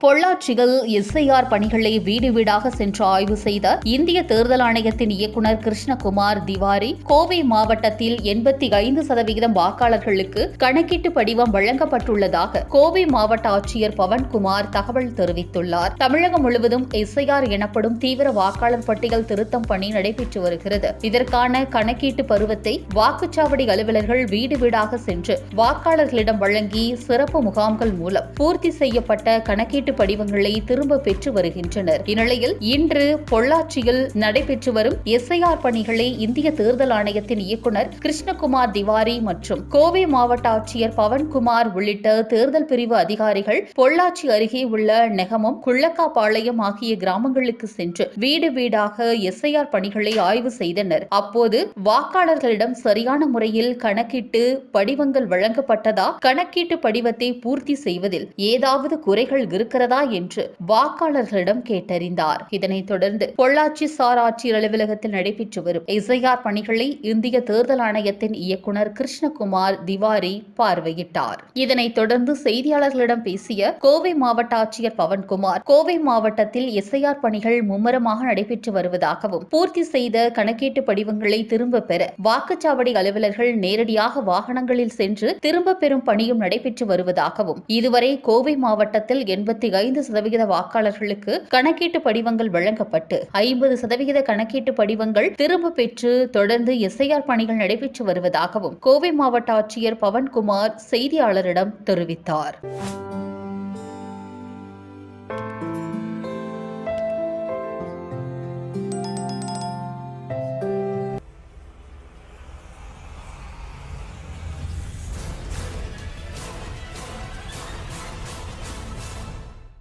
பொள்ளாச்சியில் எஸ்ஐஆர் பணிகளை வீடு வீடாக சென்று ஆய்வு செய்த இந்திய தேர்தல் ஆணையத்தின் இயக்குநர் கிருஷ்ணகுமார் திவாரி கோவை மாவட்டத்தில் எண்பத்தி ஐந்து சதவிகிதம் வாக்காளர்களுக்கு கணக்கீட்டு படிவம் வழங்கப்பட்டுள்ளதாக கோவை மாவட்ட ஆட்சியர் பவன்குமார் தகவல் தெரிவித்துள்ளார். தமிழகம் முழுவதும் எஸ்ஐஆர் எனப்படும் தீவிர வாக்காளர் பட்டியல் திருத்தம் பணி நடைபெற்று வருகிறது. இதற்கான கணக்கீட்டு பருவத்தை வாக்குச்சாவடி அலுவலர்கள் வீடு வீடாக சென்று வாக்காளர்களிடம் வழங்கி சிறப்பு முகாம்கள் மூலம் பூர்த்தி செய்யப்பட்ட கணக்கீட்டு படிவங்களை திரும்ப பெற்று வருகின்றனர். இந்நிலையில் இன்று பொள்ளாச்சியில் நடைபெற்று வரும் எஸ்ஐஆர் பணிகளை இந்திய தேர்தல் ஆணையத்தின் இயக்குநர் கிருஷ்ணகுமார் திவாரி மற்றும் கோவை மாவட்ட ஆட்சியர் பவன்குமார் உள்ளிட்ட தேர்தல் பிரிவு அதிகாரிகள் பொள்ளாச்சி அருகே உள்ள நெகமம் குள்ளக்காபாளையம் ஆகிய கிராமங்களுக்கு சென்று வீடு வீடாக எஸ்ஐஆர் பணிகளை ஆய்வு செய்தனர். அப்போது வாக்காளர்களிடம் சரியான முறையில் கணக்கிட்டு படிவங்கள் வழங்கப்பட்டதா? கணக்கீட்டு படிவத்தை பூர்த்தி செய்வதில் ஏதாவது குறைகள் இருக்கிறதா என்று வாக்காளர்களிடம் கேட்டறிந்தார். இதனைத் தொடர்ந்து பொள்ளாச்சி சார் ஆட்சியர் அலுவலகத்தில் நடைபெற்று வரும் எஸ்ஐஆர் பணிகளை இந்திய தேர்தல் ஆணையத்தின் இயக்குநர் கிருஷ்ணகுமார் திவாரி பார்வையிட்டார். இதனைத் தொடர்ந்து செய்தியாளர்களிடம் பேசிய கோவை மாவட்ட ஆட்சியர் பவன்குமார் கோவை மாவட்டத்தில் எஸ்ஐஆர் பணிகள் மும்முரமாக நடைபெற்று வருவதாகவும் பூர்த்தி செய்த கணக்கீட்டு படிவங்களை திரும்ப பெற வாக்குச்சாவடி அலுவலர்கள் நேரடியாக வாகனங்களில் சென்று திரும்ப பெறும் பணியும் நடைபெற்று வருவதாகவும் இதுவரை கோவை மாவட்டத்தில் எண்பத்தி ஐந்து சதவிகித வாக்காளர்களுக்கு கணக்கீட்டு படிவங்கள் வழங்கப்பட்டு ஐம்பது சதவிகித கணக்கீட்டு படிவங்கள் திரும்ப பெற்று தொடர்ந்து எஸ்ஐஆர் பணிகள் நடைபெற்று வருவதாகவும் கோவை மாவட்ட ஆட்சியர் பவன்குமார் செய்தியாளரிடம் தெரிவித்தார்.